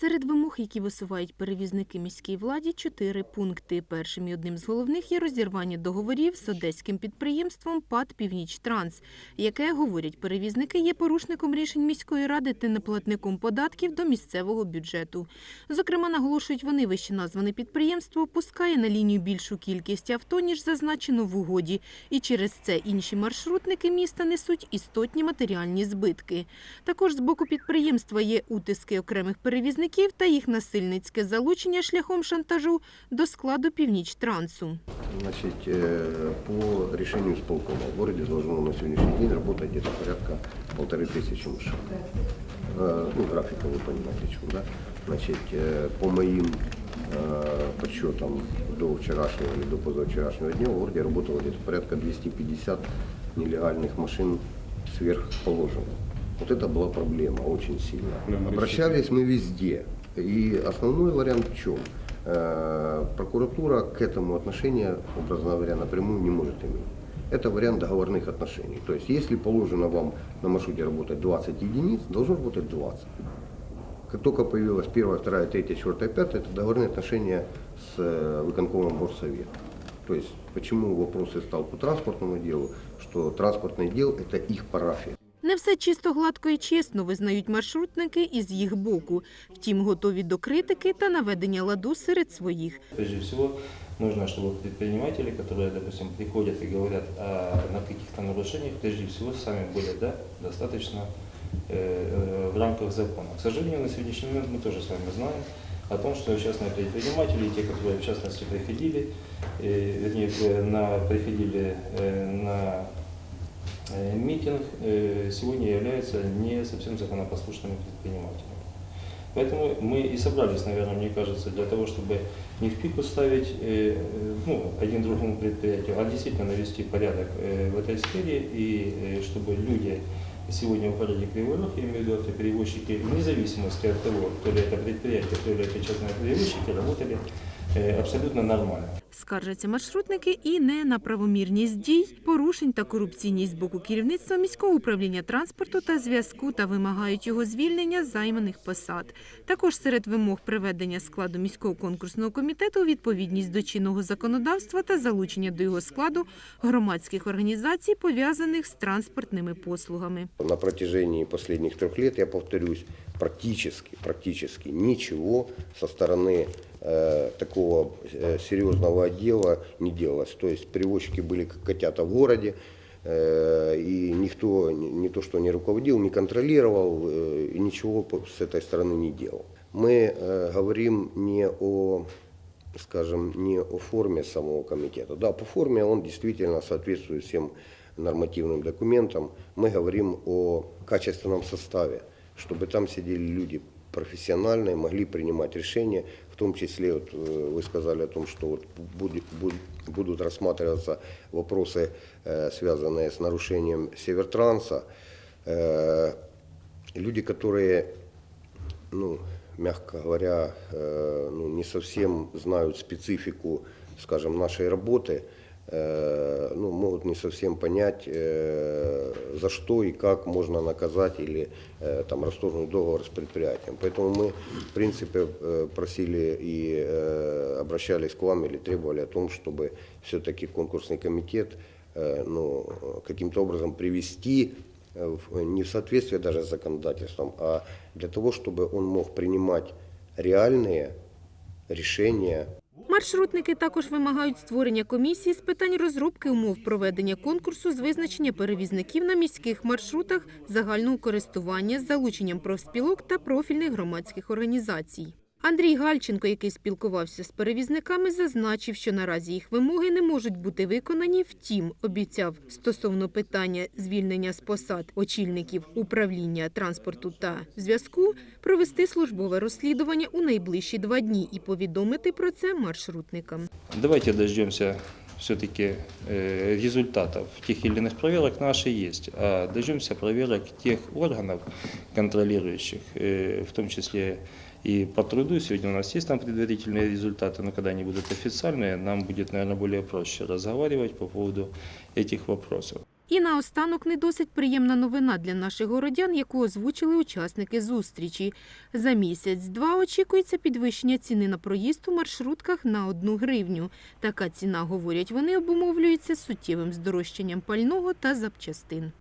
Серед вимог, які висувають перевізники міській владі, чотири пункти. Першим і одним з головних є розірвання договорів з одеським підприємством ПАД «Північтранс», яке, говорять перевізники, є порушником рішень міської ради та неплатником податків до місцевого бюджету. Зокрема, наголошують вони, вище назване підприємство пускає на лінію більшу кількість авто, ніж зазначено в угоді, і через це інші маршрутники міста несуть істотні матеріальні збитки. Також з боку підприємства є утиски окремих перевізників та їх насильницьке залучення шляхом шантажу до складу «Північтрансу». Значит, э, по решению исполкома в городе должно на сегодняшний день работать где-то порядка полторы тысячи машин. Э, Ну, графика вы понимаете, о чем, да? Значит, э, по моим э, подсчетам до вчерашнего или до позавчерашнего дня в городе работало где-то порядка 250 нелегальных машин сверхположенных. Вот это была проблема очень сильно. Обращались мы везде. И основной вариант в чем? Э, Прокуратура к этому отношения, образно говоря, напрямую не может иметь. Это вариант договорных отношений. То есть, если положено вам на маршруте работать 20 единиц, должно работать 20. Как только появилась первая, вторая, третья, четвертая, пятая, это договорные отношения с э, выконкомом горсовета. То есть, почему вопрос и стал по транспортному делу, что транспортный дел – это их парафия. Не все чисто, гладко і чесно визнають маршрутники із їх боку. Втім, готові до критики та наведення ладу серед своїх. Прежде всего, нужно, чтобы предприниматели, которые, допустим, приходят и говорят о, на каких-то нарушениях, прежде всего, сами были да, достаточно э, э, в рамках закона. К сожалению, на сегодняшний момент мы тоже с вами знаем о том, что частные предприниматели, и те, которые в частности приходили, э, вернее, э, на, приходили э, на э, митинг, э, сегодня являются не совсем законопослушными предпринимателями. Поэтому мы и собрались, наверное, мне кажется, для того, чтобы не в пику ставить э, э, ну, один другому предприятию, а действительно навести порядок э, в этой сфере, и э, чтобы люди сегодня в городе Кривой Рог, я имею в виду автоперевозчики, вне зависимости от того, то ли это предприятие, то ли это частные перевозчики, работали э, абсолютно нормально. Скаржаться маршрутники і не на правомірність дій, порушень та корупційність з боку керівництва міського управління транспорту та зв'язку та вимагають його звільнення з займаних посад. Також серед вимог приведення складу міського конкурсного комітету відповідність до чинного законодавства та залучення до його складу громадських організацій, пов'язаних з транспортними послугами. На протяжении последних трех лет, я повторюсь, практически, практически ничего со стороны э, такого э, серьезного отдела не делалось. То есть перевозчики были как котята в городе, э, и никто не, то что не руководил, не контролировал, э, и ничего с этой стороны не делал. Мы э, говорим не о скажем, не о форме самого комитета. Да, по форме он действительно соответствует всем нормативным документам. Мы говорим о качественном составе, чтобы там сидели люди профессиональные, могли принимать решения, в том числе, вот, э, вы сказали о том, что вот будет, буд- будут рассматриваться вопросы, э, связанные с нарушением Севертранса. Э, Люди, которые ну, мягко говоря, э, ну, не совсем знают специфику, скажем, нашей работы, э, ну, могут не совсем понять, э, за что и как можно наказать или э, там, расторгнуть договор с предприятием. Поэтому мы, в принципе, э, просили и э, обращались к вам или требовали о том, чтобы все-таки конкурсный комитет э, ну, каким-то образом привести э, в- не в соответствии даже с законодательством, а для того, чтобы он мог принимать реальные решения Маршрутники також вимагають створення комісії з питань розробки умов проведення конкурсу з визначення перевізників на міських маршрутах загального користування з залученням профспілок та профільних громадських організацій. Андрій Гальченко, який спілкувався з перевізниками, зазначив, що наразі їх вимоги не можуть бути виконані. Втім, обіцяв стосовно питання звільнення з посад очільників управління транспорту та зв'язку провести службове розслідування у найближчі два дні і повідомити про це маршрутникам. Давайте дождемся все-таки э, результатов тех или иных проверок наши есть, а дождемся проверок тех органов контролирующих, э, в том числе и по труду. Сегодня у нас есть там предварительные результаты, но когда они будут официальные, нам будет, наверное, более проще разговаривать по поводу этих вопросов. І наостанок не досить приємна новина для наших городян, яку озвучили учасники зустрічі. За місяць-два очікується підвищення ціни на проїзд у маршрутках на одну гривню. Така ціна, говорять вони, обумовлюється суттєвим здорожчанням пального та запчастин.